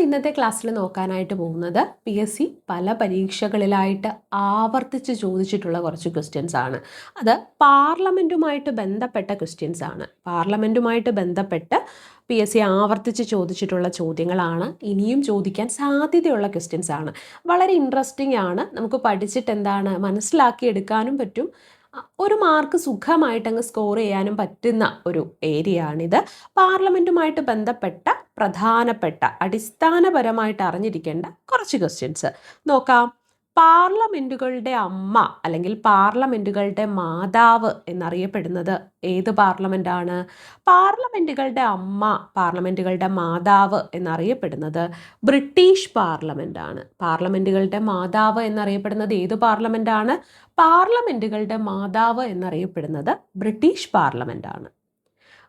ഇന്നത്തെ ക്ലാസ്സിൽ നോക്കാനായിട്ട് പോകുന്നത് പി എസ് സി പല പരീക്ഷകളിലായിട്ട് ആവർത്തിച്ച് ചോദിച്ചിട്ടുള്ള കുറച്ച് ക്വസ്റ്റ്യൻസ് ആണ്. അത് പാർലമെന്റുമായിട്ട് ബന്ധപ്പെട്ട ക്വസ്റ്റ്യൻസ് ആണ്. പാർലമെന്റുമായിട്ട് ബന്ധപ്പെട്ട് പി എസ് സി ആവർത്തിച്ച് ചോദിച്ചിട്ടുള്ള ചോദ്യങ്ങളാണ്. ഇനിയും ചോദിക്കാൻ സാധ്യതയുള്ള ക്വസ്റ്റ്യൻസ് ആണ്. വളരെ ഇൻട്രസ്റ്റിംഗ് ആണ്. നമുക്ക് പഠിച്ചിട്ട് എന്താണ് മനസ്സിലാക്കി എടുക്കാനും പറ്റും. ഒരു മാർക്ക് സുഖമായിട്ടങ്ങ് സ്കോർ ചെയ്യാനും പറ്റുന്ന ഒരു ഏരിയ ആണിത്. പാർലമെന്റുമായിട്ട് ബന്ധപ്പെട്ട പ്രധാനപ്പെട്ട അടിസ്ഥാനപരമായിട്ട് അറിഞ്ഞിരിക്കേണ്ട കുറച്ച് ക്വസ്റ്റ്യൻസ് നോക്കാം. പാർലമെന്റുകളുടെ അമ്മ അല്ലെങ്കിൽ പാർലമെന്റുകളുടെ മാതാവ് എന്നറിയപ്പെടുന്നത് ഏത് പാർലമെന്റാണ് പാർലമെന്റുകളുടെ അമ്മ പാർലമെന്റുകളുടെ മാതാവ് എന്നറിയപ്പെടുന്നത് ബ്രിട്ടീഷ് പാർലമെന്റാണ് പാർലമെന്റുകളുടെ മാതാവ് എന്നറിയപ്പെടുന്നത് ഏത് പാർലമെന്റാണ് പാർലമെന്റുകളുടെ മാതാവ് എന്നറിയപ്പെടുന്നത് ബ്രിട്ടീഷ് പാർലമെന്റാണ്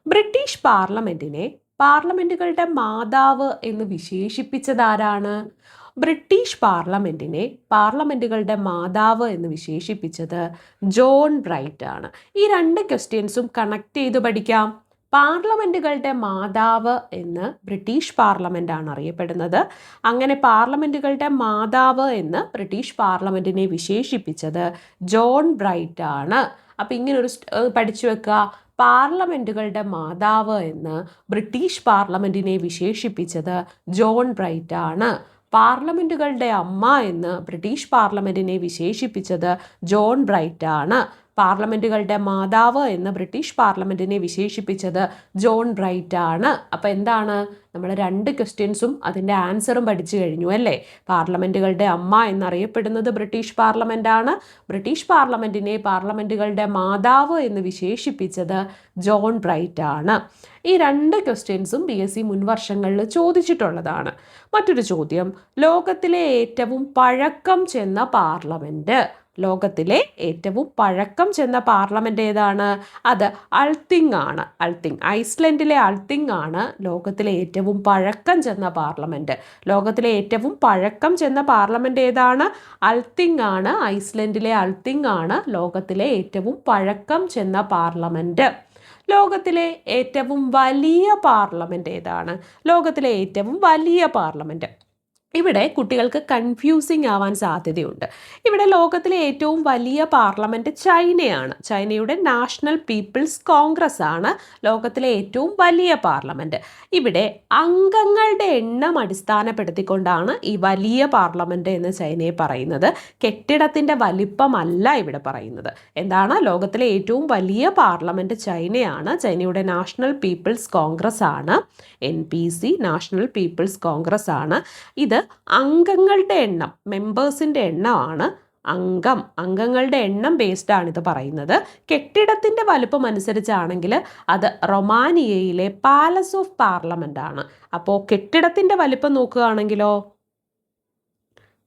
ബ്രിട്ടീഷ് പാർലമെന്റിനെ പാർലമെന്റുകളുടെ മാതാവ് എന്ന് വിശേഷിപ്പിച്ചതാരാണ്? ബ്രിട്ടീഷ് പാർലമെന്റിനെ പാർലമെന്റുകളുടെ മാതാവ് എന്ന് വിശേഷിപ്പിച്ചത് ജോൺ ബ്രൈറ്റ് ആണ്. ഈ രണ്ട് ക്വസ്റ്റ്യൻസും കണക്ട് ചെയ്ത് പഠിക്കാം. പാർലമെന്റുകളുടെ മാതാവ് എന്ന് ബ്രിട്ടീഷ് പാർലമെന്റാണ് അറിയപ്പെടുന്നത്. അങ്ങനെ പാർലമെന്റുകളുടെ മാതാവ് എന്ന് ബ്രിട്ടീഷ് പാർലമെന്റിനെ വിശേഷിപ്പിച്ചത് ജോൺ ബ്രൈറ്റ് ആണ്. അപ്പോൾ ഇങ്ങനൊരു ഒരു പഠിച്ചു വെക്കുക. പാർലമെന്റുകളുടെ മാതാവ് എന്ന് ബ്രിട്ടീഷ് പാർലമെന്റിനെ വിശേഷിപ്പിച്ചത് ജോൺ ബ്രൈറ്റ് ആണ്. പാർലമെന്റുകളുടെ അമ്മ എന്ന് ബ്രിട്ടീഷ് പാർലമെന്റിനെ വിശേഷിപ്പിച്ചത് ജോൺ ബ്രൈറ്റ് ആണ്. പാർലമെന്റുകളുടെ മാതാവ് എന്ന് ബ്രിട്ടീഷ് പാർലമെന്റിനെ വിശേഷിപ്പിച്ചത് ജോൺ ബ്രൈറ്റ് ആണ്. അപ്പോൾ എന്താണ്? നമ്മൾ രണ്ട് ക്വസ്റ്റ്യൻസും അതിന്റെ ആൻസറും പഠിച്ചു കഴിഞ്ഞു അല്ലേ? പാർലമെന്റുകളുടെ അമ്മ എന്നറിയപ്പെടുന്നത് ബ്രിട്ടീഷ് പാർലമെന്റാണ് ബ്രിട്ടീഷ് പാർലമെന്റിനെ പാർലമെന്റുകളുടെ മാതാവ് എന്ന് വിശേഷിപ്പിച്ചത് ജോൺ ബ്രൈറ്റ് ആണ്. ഈ രണ്ട് ക്വസ്റ്റ്യൻസും പി എസ് സി മുൻവർഷങ്ങളിൽ ചോദിച്ചിട്ടുള്ളതാണ്. മറ്റൊരു ചോദ്യം. ലോകത്തിലെ ഏറ്റവും പഴക്കം ചെന്ന പാർലമെന്റ് ലോകത്തിലെ ഏറ്റവും പഴക്കം ചെന്ന പാർലമെന്റ് ഏതാണ്? അത് അൾത്തിങ് ആണ്. അൾത്തിങ്. ഐസ്ലൻഡിലെ അൾത്തിങ് ആണ് ലോകത്തിലെ ഏറ്റവും പഴക്കം ചെന്ന പാർലമെന്റ് ലോകത്തിലെ ഏറ്റവും പഴക്കം ചെന്ന പാർലമെന്റ് ഏതാണ്? അൾത്തിങ് ആണ്. ഐസ്ലൻഡിലെ അൾത്തിങ് ആണ് ലോകത്തിലെ ഏറ്റവും പഴക്കം ചെന്ന പാർലമെന്റ് ലോകത്തിലെ ഏറ്റവും വലിയ പാർലമെന്റ് ഏതാണ്? ലോകത്തിലെ ഏറ്റവും വലിയ പാർലമെന്റ് ഇവിടെ കുട്ടികൾക്ക് കൺഫ്യൂസിങ് ആവാൻ സാധ്യതയുണ്ട്. ഇവിടെ ലോകത്തിലെ ഏറ്റവും വലിയ പാർലമെന്റ് ചൈനയാണ്. ചൈനയുടെ നാഷണൽ പീപ്പിൾസ് കോൺഗ്രസ് ആണ് ലോകത്തിലെ ഏറ്റവും വലിയ പാർലമെന്റ് ഇവിടെ അംഗങ്ങളുടെ എണ്ണം അടിസ്ഥാനപ്പെടുത്തിക്കൊണ്ടാണ് ഈ വലിയ പാർലമെന്റ് എന്ന് ചൈനയെ പറയുന്നത്. കെട്ടിടത്തിന്റെ വലിപ്പമല്ല ഇവിടെ പറയുന്നത്. എന്താണ്? ലോകത്തിലെ ഏറ്റവും വലിയ പാർലമെന്റ് ചൈനയാണ്. ചൈനയുടെ നാഷണൽ പീപ്പിൾസ് കോൺഗ്രസ് ആണ്. N P C National People's Congress ആണ്. ഇത് അംഗങ്ങളുടെ എണ്ണം മെമ്പേഴ്സിന്റെ എണ്ണമാണ് അംഗം. അംഗങ്ങളുടെ എണ്ണം ബേസ്ഡാണ് ഇത് പറയുന്നത്. കെട്ടിടത്തിന്റെ വലുപ്പം അനുസരിച്ചാണെങ്കിൽ അത് റൊമാനിയയിലെ പാലസ് ഓഫ് പാർലമെന്റ് ആണ്. അപ്പോൾ കെട്ടിടത്തിന്റെ വലുപ്പം നോക്കുകയാണെങ്കിലോ?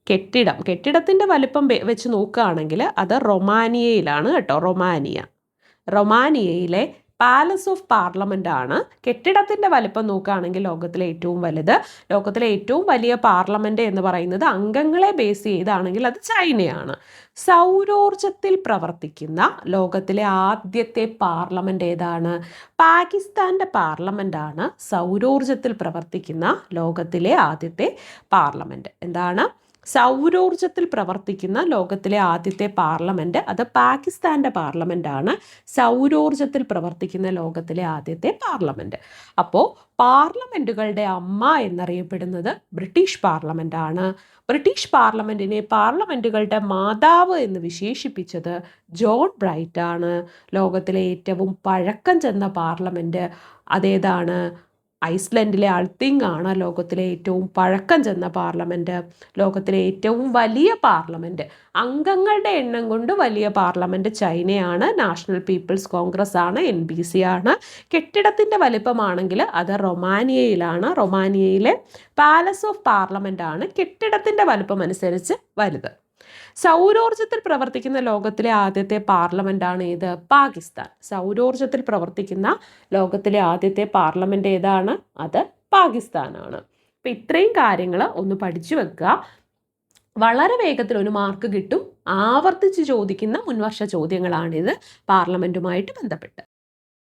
കെട്ടിടം. കെട്ടിടത്തിന്റെ വലുപ്പം വെച്ച് നോക്കുകയാണെങ്കിൽ അത് റൊമാനിയയിലാണ് കേട്ടോ റൊമാനിയ. റൊമാനിയയിലെ പാലസ് ഓഫ് പാർലമെന്റ് ആണ്. കെട്ടിടത്തിന്റെ വലിപ്പം നോക്കുകയാണെങ്കിൽ ലോകത്തിലെ ഏറ്റവും വലുത്. ലോകത്തിലെ ഏറ്റവും വലിയ പാർലമെന്റ് എന്ന് പറയുന്നത് അംഗങ്ങളെ ബേസ് ചെയ്താണെങ്കിൽ അത് ചൈനയാണ്. സൗരോർജത്തിൽ പ്രവർത്തിക്കുന്ന ലോകത്തിലെ ആദ്യത്തെ പാർലമെന്റ് ഏതാണ്? പാകിസ്ഥാന്റെ ആണ്. സൗരോർജത്തിൽ പ്രവർത്തിക്കുന്ന ലോകത്തിലെ ആദ്യത്തെ പാർലമെന്റ് എന്താണ്? സൗരോർജത്തിൽ പ്രവർത്തിക്കുന്ന ലോകത്തിലെ ആദ്യത്തെ പാർലമെന്റ് അത് പാകിസ്ഥാന്റെ പാർലമെന്റാണ് സൗരോർജത്തിൽ പ്രവർത്തിക്കുന്ന ലോകത്തിലെ ആദ്യത്തെ പാർലമെന്റ് അപ്പോൾ പാർലമെന്റുകളുടെ അമ്മ എന്നറിയപ്പെടുന്നത് ബ്രിട്ടീഷ് പാർലമെന്റാണ് ബ്രിട്ടീഷ് പാർലമെന്റിനെ പാർലമെന്റുകളുടെ മാതാവ് എന്ന് വിശേഷിപ്പിച്ചത് ജോൺ ബ്രൈറ്റ് ആണ്. ലോകത്തിലെ ഏറ്റവും പഴക്കം ചെന്ന പാർലമെന്റ് അതേതാണ്? ഐസ്ലൻഡിലെ അൾത്തിങ് ആണ് ലോകത്തിലെ ഏറ്റവും പഴക്കം ചെന്ന പാർലമെന്റ് ലോകത്തിലെ ഏറ്റവും വലിയ പാർലമെന്റ് അംഗങ്ങളുടെ എണ്ണം കൊണ്ട് വലിയ പാർലമെന്റ് ചൈനയാണ്. നാഷണൽ പീപ്പിൾസ് കോൺഗ്രസ് ആണ്. എൻ ബി സി ആണ്. കെട്ടിടത്തിന്റെ വലിപ്പമാണെങ്കിൽ അത് റൊമാനിയയിലാണ്. റൊമാനിയയിലെ പാലസ് ഓഫ് പാർലമെന്റ് ആണ്. കെട്ടിടത്തിന്റെ വലിപ്പം അനുസരിച്ച് വലുത്. സൗരോർജത്തിൽ പ്രവർത്തിക്കുന്ന ലോകത്തിലെ ആദ്യത്തെ പാർലമെന്റാണ് ഏത്? പാകിസ്ഥാൻ. സൗരോർജത്തിൽ പ്രവർത്തിക്കുന്ന ലോകത്തിലെ ആദ്യത്തെ പാർലമെന്റ് ഏതാണ്? അത് പാകിസ്ഥാനാണ്. അപ്പം ഇത്രയും കാര്യങ്ങൾ ഒന്ന് പഠിച്ചു വെക്കുക. വളരെ വേഗത്തിൽ ഒരു മാർക്ക് കിട്ടും. ആവർത്തിച്ച് ചോദിക്കുന്ന മുൻവർഷ ചോദ്യങ്ങളാണിത്. പാർലമെന്റുമായിട്ട് ബന്ധപ്പെട്ട്.